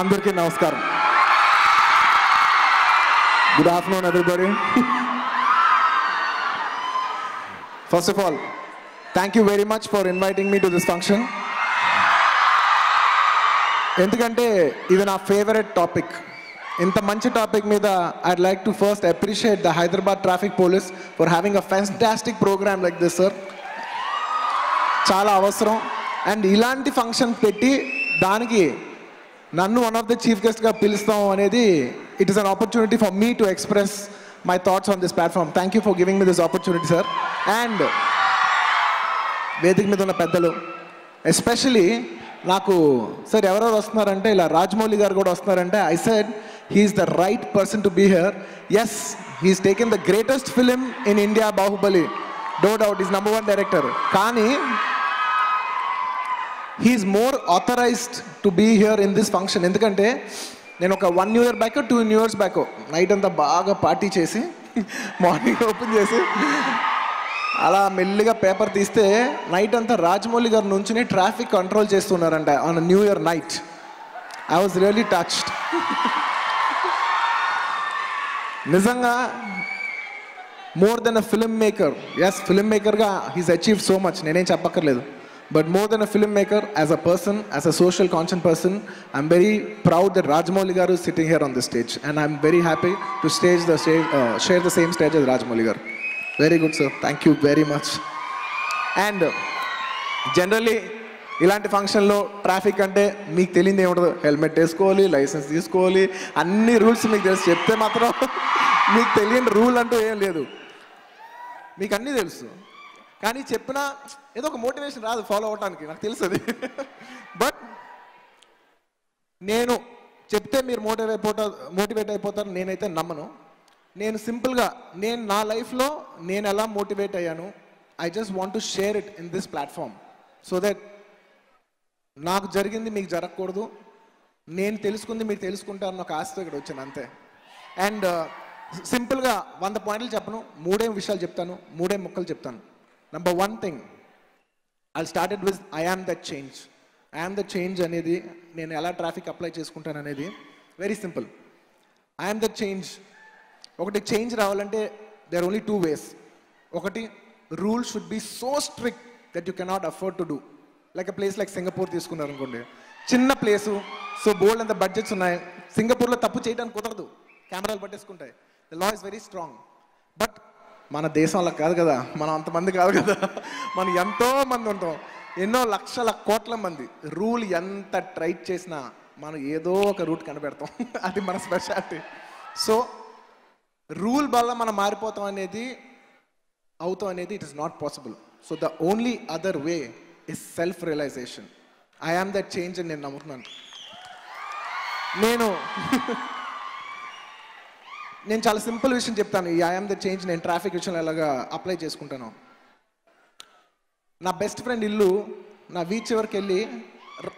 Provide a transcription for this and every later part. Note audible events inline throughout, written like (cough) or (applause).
అందరికీ నమస్కారం. Good afternoon everybody first of all thank you very much for inviting me to this function ఎందుకంటే ఇది నా favourite topic ఇంత మంచి టాపిక్ మీద I'd like to first appreciate the Hyderabad traffic police for having a fantastic programme like this sir చాలా అవసరం. And ఇలాంటి function పెట్టి దానికి నన్ను వన్ ఆఫ్ ద చీఫ్ గెస్ట్గా పిలుస్తాం అనేది it is an opportunity for me to express my thoughts on this platform thank you for giving me this opportunity sir and వేదిక మీద ఉన్న పెద్దలు ఎస్పెషలీ నాకు సార్ ఎవరెవరు వస్తున్నారంటే ఇలా రాజమౌళి గారు కూడా వస్తున్నారంటే I said he is the right person to be here as he's taken the greatest film in India Baahubali no doubt is number one director కానీ he is more authorised to be here in this function ఎందుకంటే నేను ఒక one year back two years back night అంతా బాగా party చేసి morning open చేసి అలా మెల్లిగా పేపర్ తీస్తే నైట్ అంతా రాజమౌళి గారి నుంచుని ట్రాఫిక్ కంట్రోల్ చేస్తున్నారంట on new year night I was really touched నిజంగా more than a film maker as film మేకర్గా he's achieve so much నేనేం చెప్పక్కర్లేదు. But more than a film maker as a person as a social conscience person I'm very proud that Rajamouli garu sitting here on the stage and I'm very happy to stage the stage share the same stage as Rajamouli garu very good sir thank you very much and generally ఇలాంటి ఫంక్షన్లో traffic అంటే మీకు తెలియదు ఏముండదు helmet వేసుకోవాలి licence తీసుకోవాలి అన్ని rules మీకు తెలిసి. చెప్తే మాత్రం (laughs) మీకు తెలియని రూల్ అంటూ ఏం లేదు. మీకు అన్నీ తెలుసు. కానీ చెప్పినా ఏదో ఒక మోటివేషన్ రాదు ఫాలో అవడానికి నాకు తెలుసుది. బట్ నేను చెప్తే మీరు మోటివేట్ అయిపోతా మోటివేట్ అయిపోతారు నేనైతే నమ్మను. నేను సింపుల్గా నేను నా లైఫ్లో నేను ఎలా మోటివేట్ అయ్యాను I just want to share it in this platform so that నాకు జరిగింది మీకు జరగకూడదు. నేను తెలుసుకుంది మీరు తెలుసుకుంటారని ఒక ఆశతో ఇక్కడ వచ్చాను అంతే. అండ్ uh, సింపుల్గా వంద పాయింట్లు చెప్పను మూడే విషయాలు చెప్తాను మూడే ముక్కలు చెప్తాను. Number one thing I started with I am that change I am the change అనేది నేను ఎలా ట్రాఫిక్ అప్లై చేసుకుంటాను అనేది very simple I am the change ఒకటి చేంజ్ రావాలంటే దేర్ ఓన్లీ టూ వేస్ ఒకటి rule should be so strict that you cannot afford to do like place like Singapore తీసుకున్నారు అనుకోండి చిన్న ప్లేసు సో బోల్డ్ అంత బడ్జెట్స్ ఉన్నాయి. సింగపూర్లో తప్పు చేయడానికి కుదరదు. కెమెరాలు పట్టేసుకుంటాయి. The law is very strong మన దేశం కాదు కదా మనం అంతమంది కాదు కదా మనం ఎంతో మంది ఉంటాం. ఎన్నో లక్షల కోట్ల మంది. రూల్ ఎంత ట్రై చేసినా మనం ఏదో ఒక రూట్ కనిపెడతాం. (laughs) అది మన స్పెషాలిటీ. సో రూల్ వల్ల మనం మారిపోతాం అనేది అవుతాం అనేది it is not possible so the only other way is self realisation I am that change అని నేను నమ్ముతున్నాను. నేను (laughs) నేను చాలా సింపుల్ విషయం చెప్తాను. ఈ ఐఎమ్ ద చేంజ్ నేను ట్రాఫిక్ విషయంలో ఎలాగా అప్లై చేసుకుంటాను. నా బెస్ట్ ఫ్రెండ్ ఇల్లు నా వీచ్ వరకు వెళ్ళి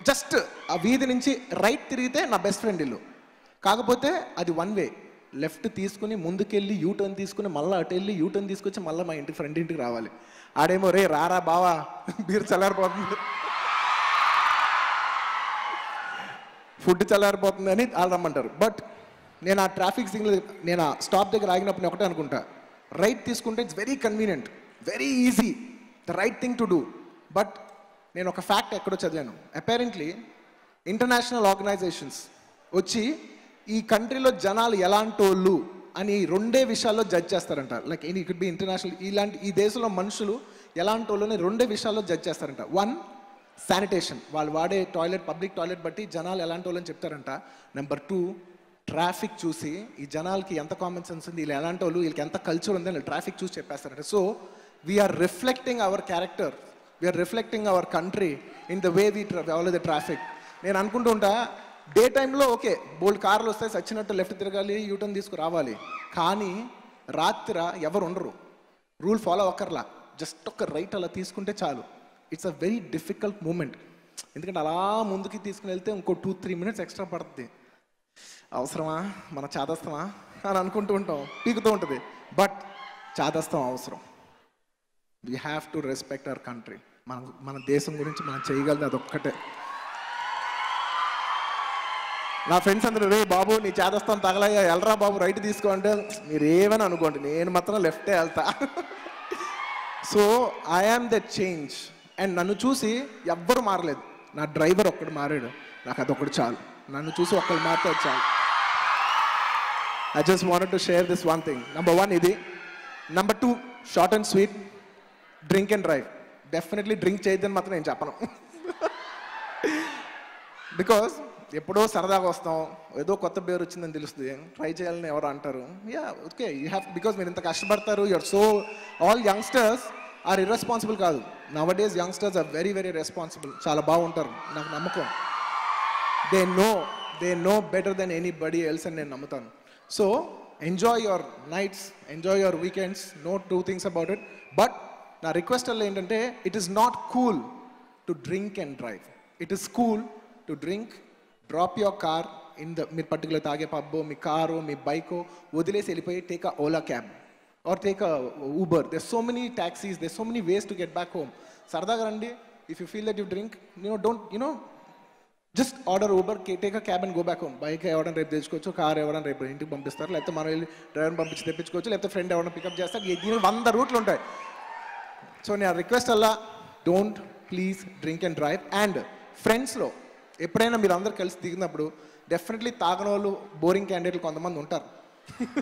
జస్ట్ ఆ వీధి నుంచి రైట్ తిరిగితే నా బెస్ట్ ఫ్రెండ్ ఇల్లు. కాకపోతే అది వన్ వే లెఫ్ట్ తీసుకుని ముందుకెళ్ళి యూటర్న్ తీసుకుని మళ్ళీ అటు వెళ్ళి యూటర్న్ తీసుకొచ్చి మళ్ళీ మా ఇంటి ఫ్రెండ్ ఇంటికి రావాలి. ఆడేమో రే రారా బావా బీర్ చల్లారిపోతుంది. ఫుడ్ చల్లారిపోతుంది అని వాళ్ళు రమ్మంటారు. బట్ నేను ఆ ట్రాఫిక్ సిగ్నల్ నేను ఆ స్టాప్ దగ్గర ఆగినప్పుడు నేను ఒకటే అనుకుంటా. రైట్ తీసుకుంటే it's very convenient very easy the right thing to do but నేను ఒక ఫ్యాక్ట్ ఎక్కడో చదివాను. అపారెంట్లీ ఇంటర్నేషనల్ ఆర్గనైజేషన్స్ వచ్చి ఈ కంట్రీలో జనాలు ఎలాంటి వాళ్ళు అని రెండే విషయాల్లో జడ్జ్ చేస్తారంట. Like it could be international ఇలాంటి ఈ దేశంలో మనుషులు ఎలాంటి వాళ్ళని రెండే విషయాల్లో జడ్జ్ చేస్తారంట. వన్ శానిటేషన్ వాళ్ళు వాడే టాయిలెట్ పబ్లిక్ టాయిలెట్ బట్టి జనాలు ఎలాంటి వాళ్ళని చెప్తారంట. నెంబర్ టూ ట్రాఫిక్ చూసి ఈ జనాలకి ఎంత కామన్ సెన్స్ ఉంది వీళ్ళు ఎలాంటి వాళ్ళు వీళ్ళకి ఎంత కల్చర్ ఉంది అని ట్రాఫిక్ చూసి చెప్పేస్తారంట. So we are reflecting our character we are reflecting our country in the way we follow the traffic నేను అనుకుంటూ ఉంటా డే టైంలో ఓకే బోల్డ్ కార్లు వస్తాయి సచ్చినట్టు లెఫ్ట్ తిరగాలి యూటర్న్ తీసుకురావాలి. కానీ రాత్రి ఎవరు ఉండరు. రూల్ ఫాలో అక్కర్లా. జస్ట్ ఒక రైట్ అలా తీసుకుంటే చాలు. It's a very difficult moment ఎందుకంటే అలా ముందుకి తీసుకుని వెళ్తే ఇంకో టూ త్రీ మినిట్స్ ఎక్స్ట్రా పడుతుంది. అవసరమా? మన చాదస్తమా? అని అనుకుంటూ ఉంటాం. పీకుతూ ఉంటుంది. బట్ చాదస్తం అవసరం. We have to respect our country మన మన దేశం గురించి మనం చేయగలది అదొక్కటే. నా ఫ్రెండ్స్ అందరూ రే బాబు నీ చేదస్తాను తగలయ్యా. ఎల్రా బాబు రైట్ తీసుకో అంటే మీరు ఏమని అనుకోండి నేను మాత్రం లెఫ్టే వెళ్తా. So I am that change and నన్ను చూసి ఎవ్వరు మారలేదు. నా డ్రైవర్ ఒక్కడు మారాడు. నాకు అదొకటి చాలు. నన్ను చూసి ఒక్కడు మారితే చాలు. I just wanted to share this one thing number one ఇది. Number two short and sweet drink and drive definitely drink చేయొద్దని మాత్రం నేను చెప్పను. (laughs) బికాస్ ఎప్పుడో సరదాగా వస్తాం. ఏదో కొత్త పేరు వచ్చిందని తెలుస్తుంది. ట్రై చేయాలని ఎవరు అంటారు? Yeah okay you have because మీరు ఇంత కష్టపడతారు your so all youngsters are irresponsible కాదు. Nowadays youngsters are very very responsible చాలా బాగుంటారు. నాకు నమ్మకం. They know they know better than anybody else అని నేను నమ్ముతాను. So enjoy your nights enjoy your weekends no two things about it but నా request అల్ల ఏంటంటే it is not cool to drink and drive it is cool to drink drop your car in the మీరు particular తాగే పబ్బో మీ car మీ బైకో వదిలేసి వెళ్ళిపోయి take a Ola cab or take a Uber they so many taxis they so many ways to get back home సరదాగా రండి. If you feel that you drink you know don't you know just order Uber take a cab and go back home bike ఎవరైనా రేపు తెచ్చుకోవచ్చు car ఎవరైనా రేపు ఇంటికి పంపిస్తారు లేకపోతే మనం వెళ్ళి డ్రైవర్ని పంపించి తెప్పించుకోవచ్చు లేకపోతే ఫ్రెండ్ ఎవరైనా పికప్ చేస్తారు. ఈ- వంద రూట్లు ఉంటాయి. సో నేను రిక్వెస్ట్ అలా don't please drink and drive and ఫ్రెండ్స్లో ఎప్పుడైనా మీరు అందరు కలిసి దిగినప్పుడు డెఫినెట్లీ తాగని వాళ్ళు బోరింగ్ క్యాండిడేట్లు కొంతమంది ఉంటారు. (laughs)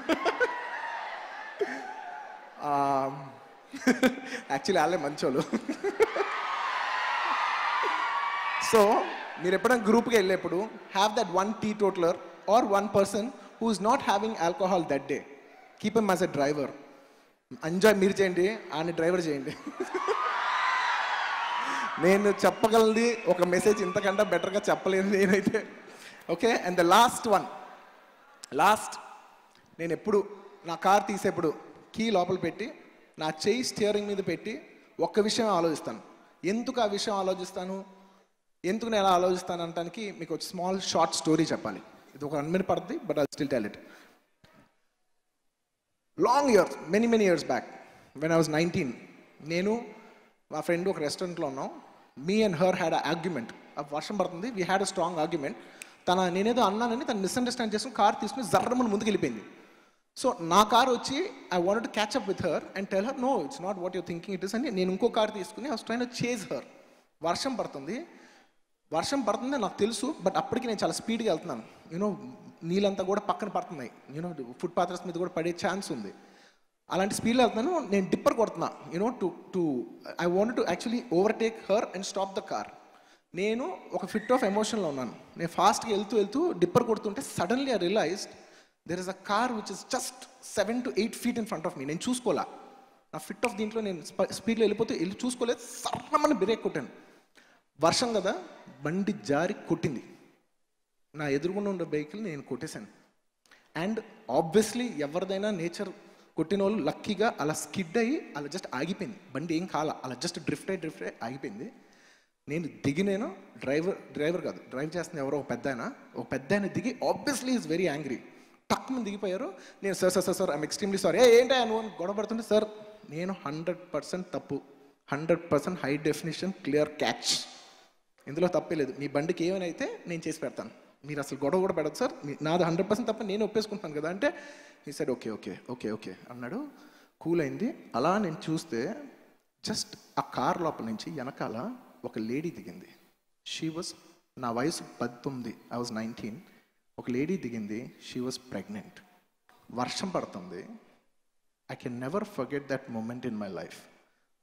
Um, (laughs) యాక్చువల్లీ వాళ్ళే మంచోళ్ళు. (laughs) సో మీరు ఎప్పుడైనా గ్రూప్కి వెళ్ళేప్పుడు have that one teetotaler or one person who is not having alcohol that day keep em as a driver enjoy మీరు చేయండి ఆయన డ్రైవర్ చేయండి. (laughs) నేను చెప్పగలది ఒక మెసేజ్ ఇంతకంటే బెటర్గా చెప్పలేను నేనైతే. Okay and the last one last నేను ఎప్పుడు నా కార్ తీసేప్పుడు కీ లోపల పెట్టి నా చేయి స్టియరింగ్ మీద పెట్టి ఒక్క విషయం ఆలోచిస్తాను. ఎందుకు ఆ విషయం ఆలోచిస్తాను? ఎందుకు నేను ఎలా ఆలోచిస్తాను అనడానికి మీకు ఒక స్మాల్ షార్ట్ స్టోరీ చెప్పాలి. ఇది ఒక వన్ మినిట్ పడుతుంది but I still tell it long years many many years back when I was nineteen నేను మా ఫ్రెండ్ ఒక రెస్టారెంట్లో ఉన్నాం. Me and her had a argument వర్షం పడుతుంది we had a strong argument తన నేనేదో అన్నానని తను మిస్అండర్స్టాండ్ చేసుకుని కార్ తీసుకుని జర్రమని ముందుకు వెళ్ళిపోయింది సో నా కార్ వచ్చి I want to catch up with her and tell her no it's not what you thinking it is అని నేను ఇంకో కార్ తీసుకుని ఐ ట్రైన్ చేజ్ హర్ వర్షం పడుతుంది వర్షం పడుతుంది నాకు తెలుసు బట్ అప్పటికి నేను చాలా స్పీడ్గా వెళ్తున్నాను. యూనో నీళ్ళంతా కూడా పక్కన పడుతున్నాయి. యూనో ఫుట్ పాత్రస్ మీద కూడా పడే ఛాన్స్ ఉంది. అలాంటి స్పీడ్లో వెళ్తున్నాను నేను డిప్పర్ కొడుతున్నా. You know to to I want to actually overtake her and stop the car నేను ఒక ఫిట్ ఆఫ్ ఎమోషన్లో ఉన్నాను. నేను ఫాస్ట్గా వెళ్తూ వెళ్తూ డిప్పర్ కొడుతుంటే suddenly I realized there is a car which is just seven to eight feet in front of me నేను చూసుకోలే. నా ఫిట్ ఆఫ్ దీంట్లో నేను స్పీడ్లో వెళ్ళిపోతే వెళ్ళి చూసుకోలేదు సర్రమని బ్రేక్ కొట్టాను. వర్షం కదా బండి జారి కొట్టింది. నా ఎదురుగుండా ఉండే వెహికల్ నేను కొట్టేశాను. అండ్ ఆబ్వియస్లీ ఎవరిదైనా నేచర్ కొట్టిన వాళ్ళు లక్కీగా అలా స్కిడ్ అయ్యి అలా జస్ట్ ఆగిపోయింది. బండి ఏం కాల అలా జస్ట్ డ్రిఫ్ట్ అయ్యి డ్రిఫ్ట్ అయ్యి ఆగిపోయింది. నేను దిగి నేను డ్రైవర్ డ్రైవర్ కాదు డ్రైవ్ చేస్తున్న ఎవరో ఒక పెద్ద ఆయన. ఒక పెద్ద ఆయన దిగి ఆబ్వియస్లీ ఈజ్ వెరీ యాంగ్రీ టక్ దిగిపోయారు. నేను sir sir sir sir I'm extremely sorry ఏంటి ఏంటా నువ్వు అని గొడవ పడుతుంటే సార్ నేను హండ్రెడ్ పర్సెంట్ తప్పు. Hundred percent high definition clear catch ఇందులో తప్పే లేదు. మీ బండికి ఏమైనా అయితే నేను చేసి పెడతాను. మీరు అసలు గొడవ కూడా పెడదు సార్. నాది హండ్రెడ్ పర్సెంట్ తప్ప నేను ఒప్పేసుకుంటాను కదా. అంటే ఈ side okay okay okay okay అన్నాడు. కూల్ అయింది. అలా నేను చూస్తే జస్ట్ ఆ కార్ లోపల నుంచి వెనకాల ఒక లేడీ దిగింది. షీ వాజ్ నా వయసు పద్దెనిమిది ఐ వాజ్ నైన్టీన్ ఒక లేడీ దిగింది. షీ వాజ్ ప్రెగ్నెంట్ వర్షం పడుతుంది. I can never forget that moment in my life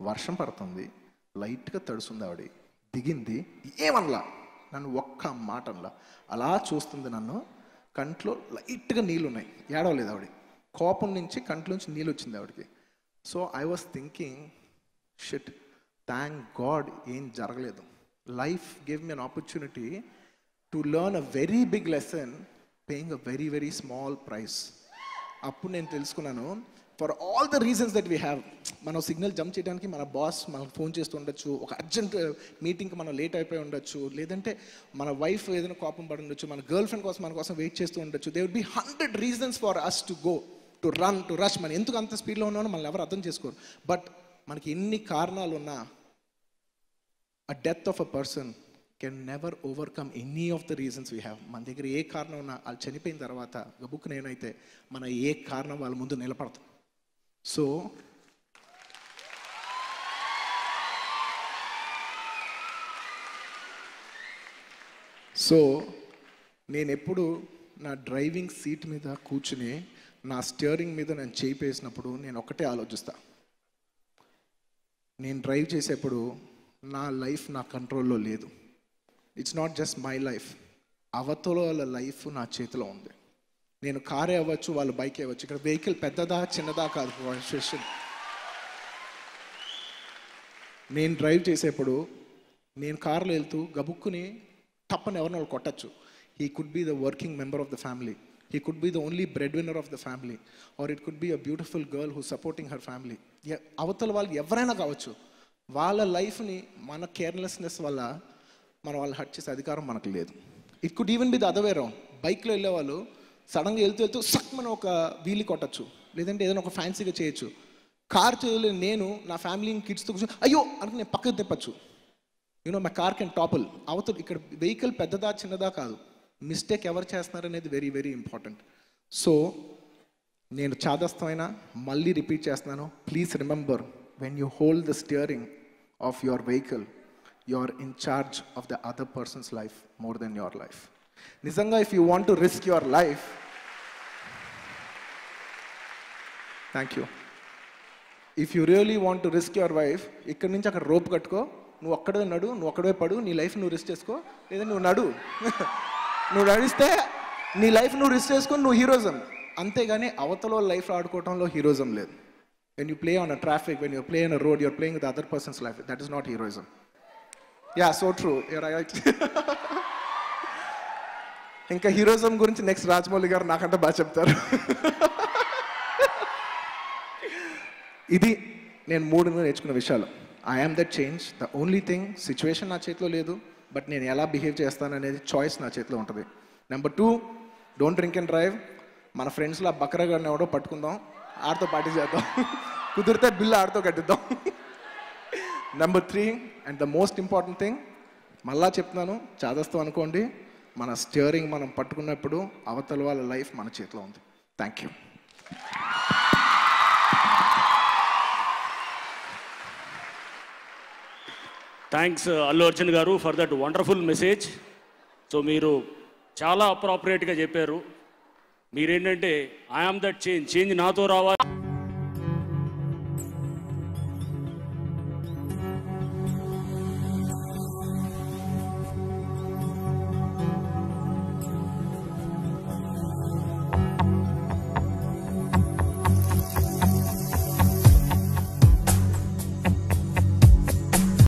వర్షం పడుతుంది. లైట్గా తడుస్తుంది ఆవిడ. దిగింది ఏమనలా? నన్ను ఒక్క మాట అనలా. అలా చూస్తుంది నన్ను. కంట్లో లైట్గా నీళ్ళు ఉన్నాయి ఏడవలేదు ఆవిడ. కోపం నుంచి కంట్లోంచి నీళ్ళు వచ్చింది ఆవిడకి. So I was thinking shit thank God ఏం జరగలేదు. Life give me an opportunity to learn a very big lesson paying a very very small price అప్పుడు నేను తెలుసుకున్నాను for all the reasons that we have మనం signal jump చేయడానికి మన boss మనకు phone చేస్తూ ఉండొచ్చు ఒక అర్జెంట్ మీటింగ్కి మనం లేట్ అయిపోయి ఉండొచ్చు లేదంటే మన వైఫ్ ఏదైనా కోపం పడి ఉండొచ్చు మన గర్ల్ ఫ్రెండ్ కోసం మన కోసం వెయిట్ చేస్తూ ఉండొచ్చు. They would be hundred reasons for us to go to run to rush మనం ఎందుకు అంత స్పీడ్లో ఉన్నామో మనం ఎవరు అర్థం చేసుకోరు. బట్ మనకి ఎన్ని కారణాలు ఉన్నా a death of a person can never overcome any of the reasons we have మన దగ్గర ఏ కారణం ఉన్నా వాళ్ళు చనిపోయిన తర్వాత గబుక్ నేనైతే మన ఏ కారణం వాళ్ళ ముందు నిలబడతాం సో సో నేను ఎప్పుడు నా డ్రైవింగ్ సీట్ మీద కూర్చుని నా స్టీరింగ్ మీద నేను చేయి వేసినప్పుడు నేను ఒకటే ఆలోచిస్తా. నేను డ్రైవ్ చేసేప్పుడు నా లైఫ్ నా కంట్రోల్లో లేదు. It's not just my life అవతల వాళ్ళ లైఫ్ నా చేతిలో ఉంది. నేను కారే అవ్వచ్చు వాళ్ళు బైక్ అవ్వచ్చు. ఇక్కడ వెహికల్ పెద్దదా చిన్నదా కాదు క్వశ్చన్ నేను డ్రైవ్ చేసేప్పుడు నేను కార్లో వెళ్తూ గబుక్కుని తప్పని ఎవరినో వాళ్ళు కొట్టచ్చు. He could be the working member of the family he could be the only bread winner of the family or it could be a beautiful girl who supporting her family అవతల వాళ్ళు ఎవరైనా కావచ్చు. వాళ్ళ లైఫ్ని మన కేర్లెస్నెస్ వల్ల మనం వాళ్ళు హట్ చేసే అధికారం మనకు లేదు. It could even be the other way బైక్లో వెళ్ళే వాళ్ళు సడన్గా వెళ్తూ వెళ్తూ సక్ మనం ఒక వీలు కొట్టచ్చు. లేదంటే ఏదైనా ఒక ఫ్యాన్సీగా చేయొచ్చు. కార్ చేయలేని నేను నా ఫ్యామిలీని కిడ్స్తో కూర్చొని అయ్యో! అంటే నేను పక్కకు తెప్పచ్చు. You know my car can topple అవతల ఇక్కడ వెహికల్ పెద్దదా చిన్నదా కాదు. మిస్టేక్ ఎవరు చేస్తున్నారు అనేది వెరీ వెరీ ఇంపార్టెంట్. సో నేను చాదస్తమైన మళ్ళీ రిపీట్ చేస్తున్నాను. Please remember when you hold the steering of your vehicle you are in charge of the other person's life more than your life నిజంగా if you want to risk your life thank you if you really want to risk your wife ఇక్కడి నుంచి అక్కడ rope కట్టుకో. నువ్వు అక్కడే నడు నువ్వు ఒక్కడే పడు నీ లైఫ్ నువ్వు రిస్క్ చేసుకో. లేదా నువ్వు నడు. (laughs) నువ్వు నడిస్తే నీ లైఫ్ నువ్వు రిస్క్ చేసుకొని నువ్వు హీరోజం అంతేగాని అవతలో లైఫ్ ఆడుకోవడంలో హీరోజం లేదు. When you play on a traffic when you play on a road you're playing with other person's life that is not heroism ya so true ఇంకా హీరోయిజం గురించి నెక్స్ట్ రాజమౌళి గారు నాకంటే బాగా చెప్తారు. ఇది నేను మూడు నేర్చుకున్న విషయాలు. I am that change the only thing situation నా చేతిలో లేదు బట్ నేను ఎలా బిహేవ్ చేస్తాను అనేది చాయిస్ నా చేతిలో ఉంటుంది. Number two don't drink and drive మన ఫ్రెండ్స్లో ఆ గారిని ఎవడో పట్టుకుందాం ఆడితో పార్టీ చేద్దాం. కుదిరితే బిల్లు ఆడితో కట్టిద్దాం. Number three and the most important thing మళ్ళా చెప్తున్నాను చాదస్తాం అనుకోండి. మన స్టియరింగ్ మనం పట్టుకున్నప్పుడు అవతల వాళ్ళ లైఫ్ మన చేతిలో ఉంది. Thank you thanks Allu Arjun garu for that wonderful message so మీరు చాలా అప్రాపరేట్గా చెప్పారు. మీరేంటంటే ఐఆమ్ దట్ చేంజ్ చేంజ్ నాతో రావాలి.